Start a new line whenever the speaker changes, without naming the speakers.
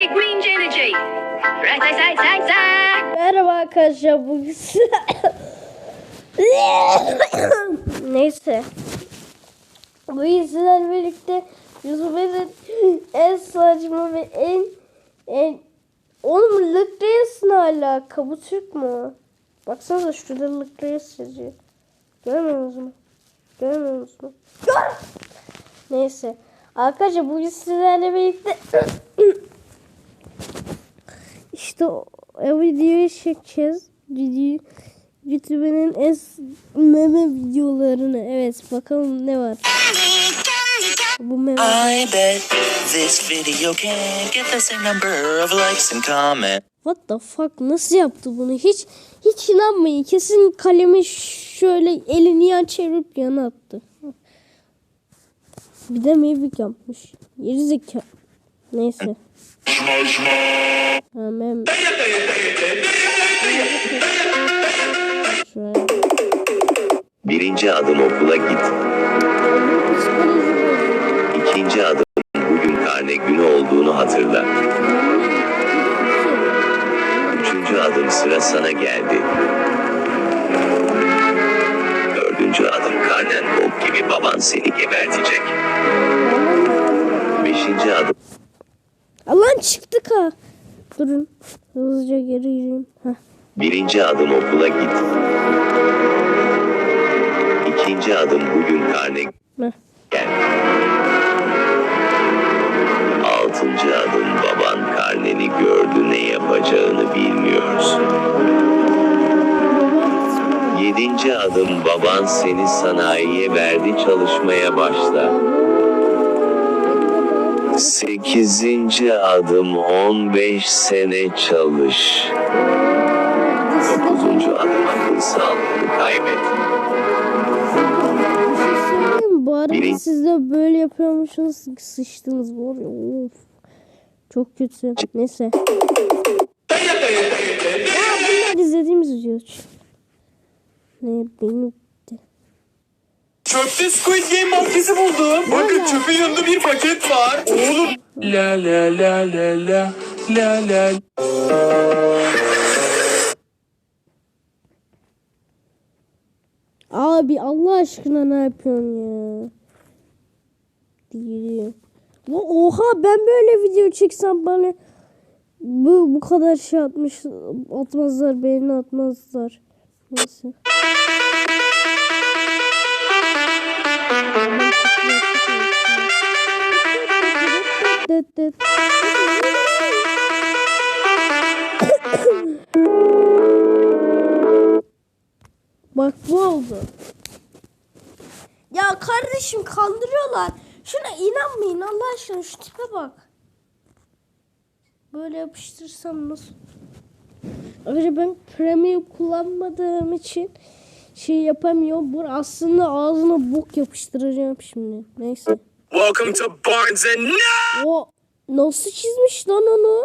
Green Energy.
Merhaba arkadaşlar bugün Neyse Bugün sizlerle birlikte Yusuf'un en saçma ve en en Oğlum Luke Reyes ne alaka? Bu Türk mü? Baksanıza şurada Luke Reyes yazıyor. Görmüyor musunuz? Görmüyor musunuz? Neyse. Arkadaşlar bugün sizlerle birlikte İşte o, o videoyu çekeceğiz. Video, YouTube'un en s- meme videolarını. Evet bakalım ne var. Bu meme.
I bet this video can get the same number of likes and comments.
What the fuck nasıl yaptı bunu? Hiç hiç inanmayın. Kesin kalemi şöyle elini yan çevirip yana attı. Bir de mevik yapmış. Geri zeka. Neyse. Ha, mem. Şöyle.
Birinci adım okula git. İkinci adım bugün karne günü olduğunu hatırla. Üçüncü adım sıra sana geldi. Dördüncü adım karnen bok gibi baban seni gebertecek. Beşinci adım
Allah'ın çıktık ha. Durun. Hızlıca geri yürüyeyim. Heh.
birinci adım okula git. İkinci adım bugün karne
Heh.
gel. Altıncı adım baban karneni gördü ne yapacağını bilmiyorsun. Yedinci adım baban seni sanayiye verdi çalışmaya başla. Sekizinci adım 15 sene çalış. Dokuzuncu adım akıl sağlığını kaybet.
Bu arada
Birin-
siz de böyle yapıyormuşsunuz. Sıçtınız bu araya. Of. Çok kötü. Neyse. Ya bunlar izlediğimiz video. Ne benim
Çöpte Squid Game maskesi buldum. Bakın çöpün yanında bir paket var. Oğlum. La la la la la la la.
Abi Allah aşkına ne yapıyorsun ya? La Oha ben böyle video çeksem bana bu bu kadar şey atmış atmazlar beğeni atmazlar. Neyse. Oldu. Ya kardeşim kandırıyorlar. Şuna inanmayın Allah aşkına şu tipe bak. Böyle yapıştırsam nasıl? Ayrıca ben premium kullanmadığım için şey yapamıyorum. Bu aslında ağzına bok yapıştıracağım şimdi. Neyse.
Welcome to Barnes and No.
O nasıl çizmiş lan onu?